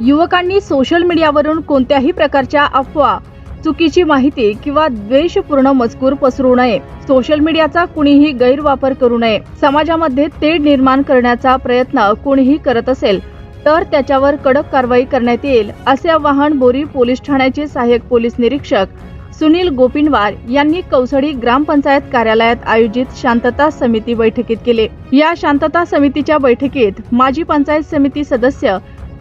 युवकांनी सोशल मीडियावरून कोणत्याही प्रकारच्या अफवा चुकीची माहिती किंवा द्वेषपूर्ण मजकूर पसरू नये. सोशल मीडियाचा कुणीही गैरवापर करू नये. समाजामध्ये तेढ निर्माण करण्याचा प्रयत्न कुणीही करत असेल तर त्याच्यावर कडक कारवाई करण्यात येईल असे आवाहन बोरी पोलीस ठाण्याचे सहाय्यक पोलीस निरीक्षक सुनील गोपिनवार यांनी कौसडी ग्रामपंचायत कार्यालयात आयोजित शांतता समिती बैठकीत केले. या शांतता समितीच्या बैठकीत माजी पंचायत समिती सदस्य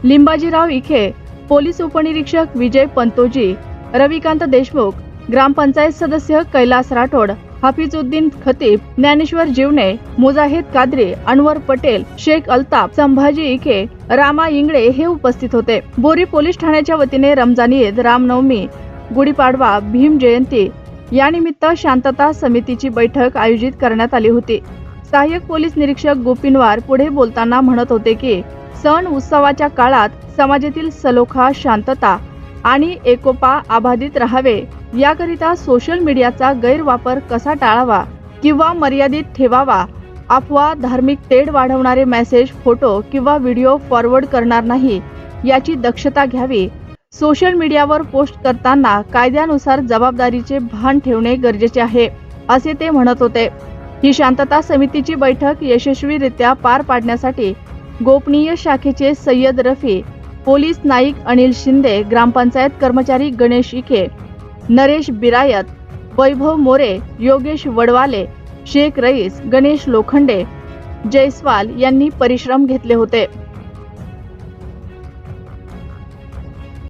लिंबाजीराव इखे पोलीस उपनिरीक्षक विजय पंतोजी रविकांत देशमुख ग्रामपंचायत सदस्य कैलास राठोड हफीजुद्दीन खतीब ज्ञानेश्वर जीवने मुजाहिद कादरी अनवर पटेल शेख अल्ताफ संभाजी इके रामा इंगळे हे उपस्थित होते. बोरी पोलीस ठाण्याच्या वतीने रमजान ईद रामनवमी गुढीपाडवा भीम जयंती यानिमित्त शांतता समितीची बैठक आयोजित करण्यात आली होती. सहाय्यक पोलीस निरीक्षक गोपिनवार पुढे बोलताना म्हणत होते की सण उत्सवाच्या काळात समाजातील सलोखा शांतता आणि एकोपा अबाधित राहावे. याकरिता सोशल मीडियाचा गैरवापर कसा टाळावा किंवा मर्यादित ठेवावा? अफवा धार्मिक तेढ वाढवणारे मेसेज फोटो किंवा व्हिडिओ फॉरवर्ड करणार नाही याची दक्षता घ्यावी. सोशल मीडियावर पोस्ट करताना कायद्यानुसार जबाबदारीचे भान ठेवणे गरजेचे आहे असे ते म्हणत होते. ही शांतता समितीची बैठक यशस्वीरित्या पार पाडण्यासाठी गोपनीय शाखेचे सय्यद रफी पोलीस नाईक अनिल शिंदे ग्रामपंचायत कर्मचारी गणेश इखे नरेश बिरायत वैभव मोरे योगेश वडवाले शेख रईस गणेश लोखंडे जयस्वाल यांनी परिश्रम घेतले होते.